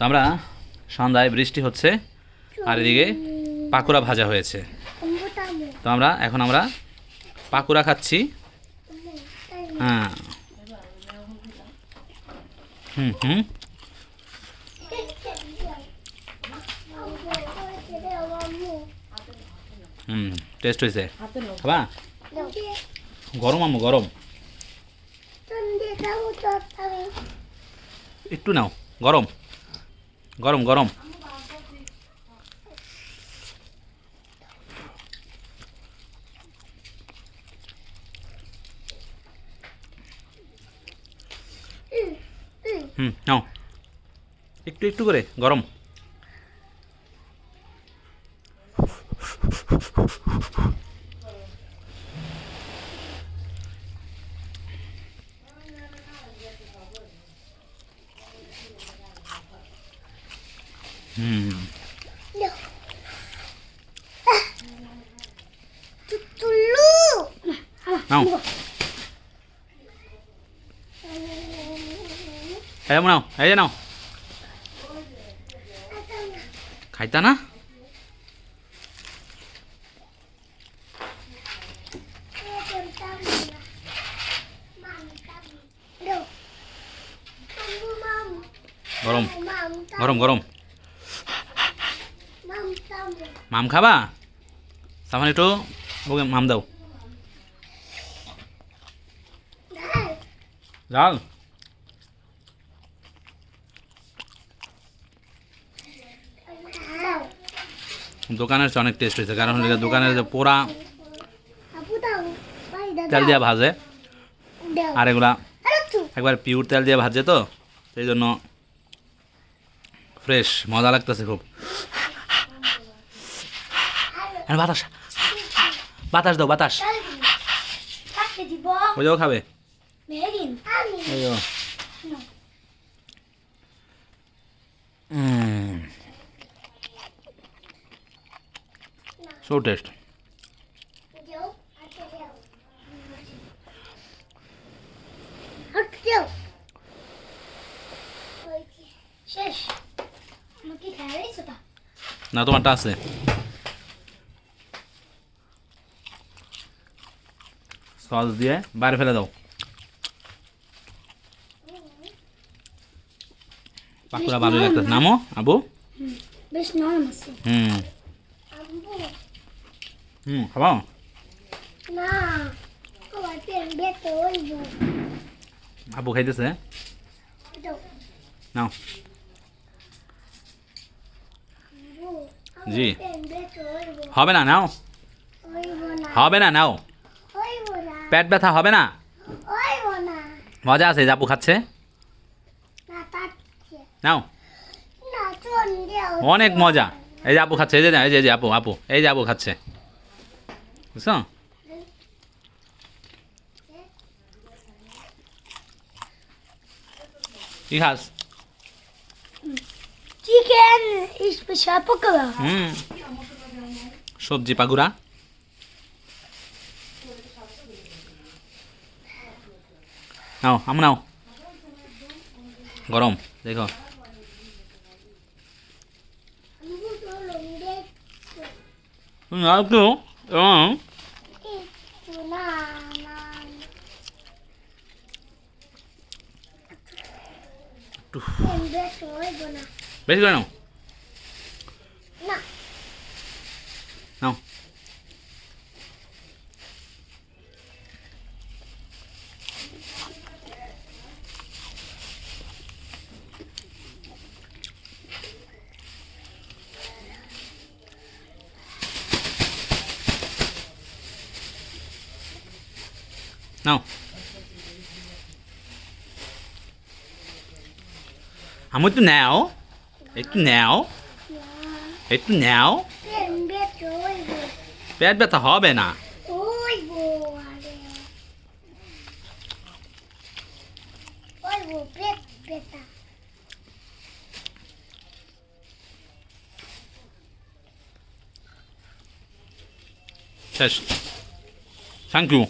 তো আমরা সন্ধ্যায় বৃষ্টি হচ্ছে, আর এদিকে পাকুড়া ভাজা হয়েছে। তো আমরা, এখন আমরা পাকুড়া খাচ্ছি। হ্যাঁ। হুম হুম। হুম টেস্ট হয়েছে। খাবা? গরম আম্মু, গরম। একটু নাও, গরম। গরম গরম। হুম নাও। একটু একটু করে গরম। হুম। নাও যে নাও এই যে নাও। খাইতা না? গরম গরম গরম। মাম খাবা? সামান একটু ওকে মাম দাও। ডাল দোকানের অনেক টেস্ট হয়েছে, কারণ দোকানের যে পোড়া, তেল দিয়ে ভাজে, আর এগুলা একবার পিওর তেল দিয়ে ভাজে তো, সেই জন্য ফ্রেশ মজা লাগতেছে খুব। বাতাস। বাতাস দাও বাতাস। ওই যাও খাবে। সো টেস্ট না তোমারটা আছে। সস দিয়ে বাইরে ফেলে দাও। পাকুড়া ভালোই লাগতেছে। নামো আবু। বেশ নরম আছে। হুম। হুম খাবা? না আমার পেন বেতে হইব আবু খাইতেছে। নাও। জি। হবে না নাও। হবে না নাও। পেট ব্যথা হবে না? মজা আছে জাপু খাচ্ছে? নাও। অনেক মজা। এই যে আপু খাচ্ছে এই যে এই যে এই যে আপু আপু এই যে আপু খাচ্ছে। বুঝছ? কি খাস? Chicken special pakora. হুম। সবজি পাগুরা নাও আম নাও। গরম দেখো। হুম, আর না না পেন বেতে হইব না বেশি করে নাও না নাও নাও আমি একটু নাও একটু নাও একটু নাও পেন বেতে হইব পেট ব্যথা হবে না হইব আরে হইব পেট বেতা শেষ থ্যাংক ইউ